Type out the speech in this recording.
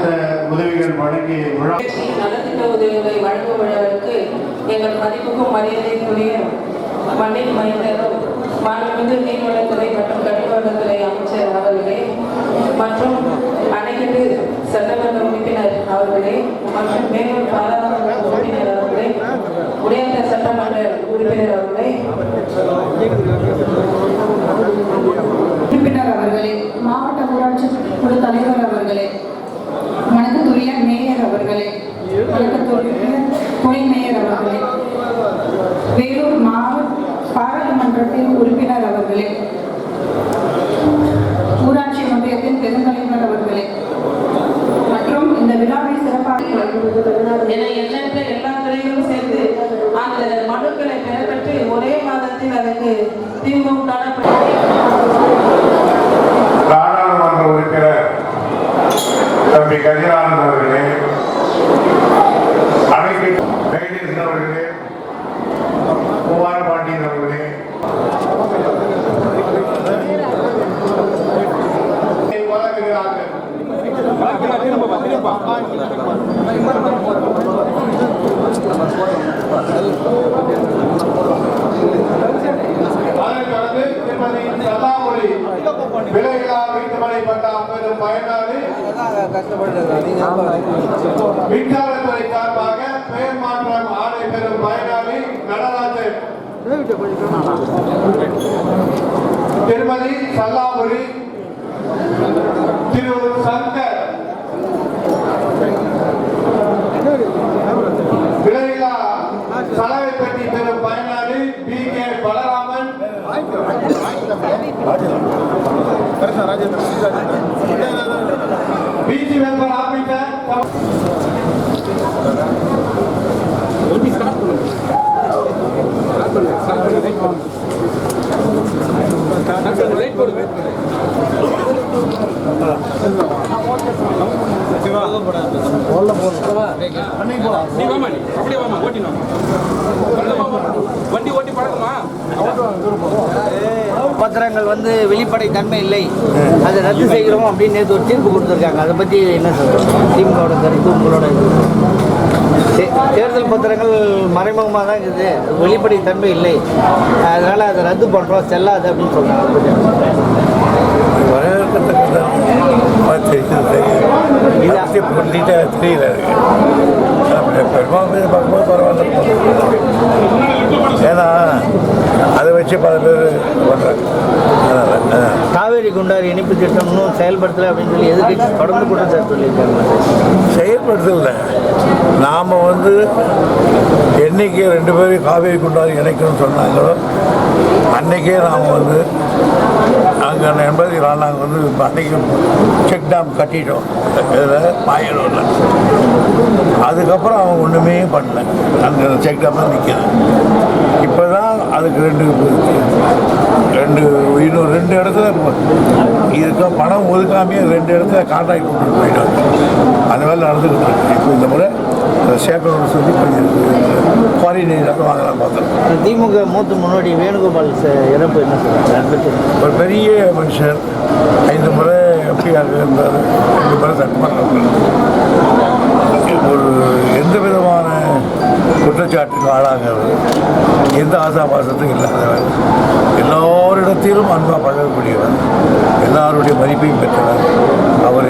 நலத்திட்ட உதவிகள் வழங்கி விழா நலத்திட்ட உதவிகளை வழங்கும் விழாவிற்கு எங்கள் மதிப்புக்கும் மரியாதைக்குரிய மண்ணில் மைந்தரும் மாண்புமிகு நீர்வளத்துறை மற்றும் கனிமவளத்துறை அமைச்சர் அவர்களே மற்றும் அணைக்கட்டு சட்டமன்ற உறுப்பினர் அவர்களே மற்றும் மேலும் பாராளுமன்ற உறுப்பினர் அவர்களே உடையாந்த சட்டமன்ற உறுப்பினர் அவர்களே. அவர்களே. வேலூர் மாவட்ட பாராளுமன்றத்தின் உறுப்பினர் அவர்களே. ஊராட்சி ஒன்றியத்தின் பெருந்தலைவர் அவர்களே. மற்றும் இந்த விழாவை சிறப்பாக என எண்ணற்ற எல்லா துறைகளும் சேர்ந்து அந்த மனுக்களை பெறப்பட்டு ஒரே மாதத்தில் அதற்கு தீர்வும் காணப்பட்டது. விலையில்லா வீட்டுமனை பட்டா பெறும் பயனாளி. மின்சாரத்துறை சார்பாக பெயர் மாற்றம் ஆணை பெறும் பயனாளி நடராஜன். திருமதி சல்லாபுரி திரு சங்கர். விலையில்லா சலவை பெட்டி பெறும் பயனாளி பி கே பலராமன். பிஜி வெல்பர் ஆபீசர் நீ வாமா நீ அப்படியே வாமா ஓட்டினோம் பத்திரங்கள் வந்து வெளிப்படை தன்மை இல்லை அதை ரத்து செய்கிறோம் அப்படின்னு நேற்று ஒரு தீர்ப்பு கொடுத்துருக்காங்க. அதை பற்றி என்ன சொல்றீங்க திமுகவோட கருத்து உங்களோட தேர்தல் பத்திரங்கள் மறைமுகமாக தான் இருக்குது. வெளிப்படை தன்மை இல்லை அதனால் அதை ரத்து பண்ணுறோம் செல்லாது அப்படின்னு சொல்கிறாங்க? பண்ணிட்டே தெரியல. பெருமாள் பார்க்கும்போது பரவாயில்ல. ஏன்னா அதை வச்சு பல பேர் பண்ணுறாங்க காவேரி குண்டாறு இணைப்பு திட்டம் இன்னும் செயல்படுத்தலை அப்படின்னு சொல்லி எதிர்கட்சி தொடர்ந்து குற்றச்சாட்டு சொல்லியிருக்காங்க செயல்படுத்தல. நாம் வந்து என்னைக்கு ரெண்டு பேரும் காவேரி குண்டாறு இணைக்கணும்னு சொன்னாங்களோ அன்னைக்கே நாம் வந்து அங்கே எண்பத்தி நாலு நாங்கள் வந்து அன்னைக்கு செக் டேம் கட்டிட்டோம். இதில் மாயலூரில் அதுக்கப்புறம் அவன் ஒன்றுமே பண்ணல. அந்த செக் டேம் தான் நிற்கிது இப்போ தான் அதுக்கு ரெண்டு ரெண்டு இன்னும் ரெண்டு இடத்துல இதுக்கு பணம் ஒதுக்காமையே ரெண்டு இடத்துல கான்ட்ராக்ட் கொண்டு போயிட்டாங்க அந்த வேலை நடந்துக்கிட்டு இருக்கு. இப்போ இந்த முறை சேர்க்கணும்னு சொல்லி கொஞ்சம் குவாரினேட் வாங்கலாம் பார்த்தோம் திமுக மூத்த முன்னோடி வேணுகோபால் இறப்பு என்ன பத்தி. ஒரு பெரிய மனுஷர் ஐந்து முறை எம்பிஆர் இருந்தார். ரெண்டு முறை சட்டமன்றம் ஒரு எந்த விதமான குற்றச்சாட்டுக்கு ஆளாகிறது எந்த ஆசாபாசத்துக்கும் இல்லாதவர். எல்லோரிடத்திலும் அன்பாக பழகக்கூடியவர். எல்லாருடைய மதிப்பையும் பெற்றவர். அவர்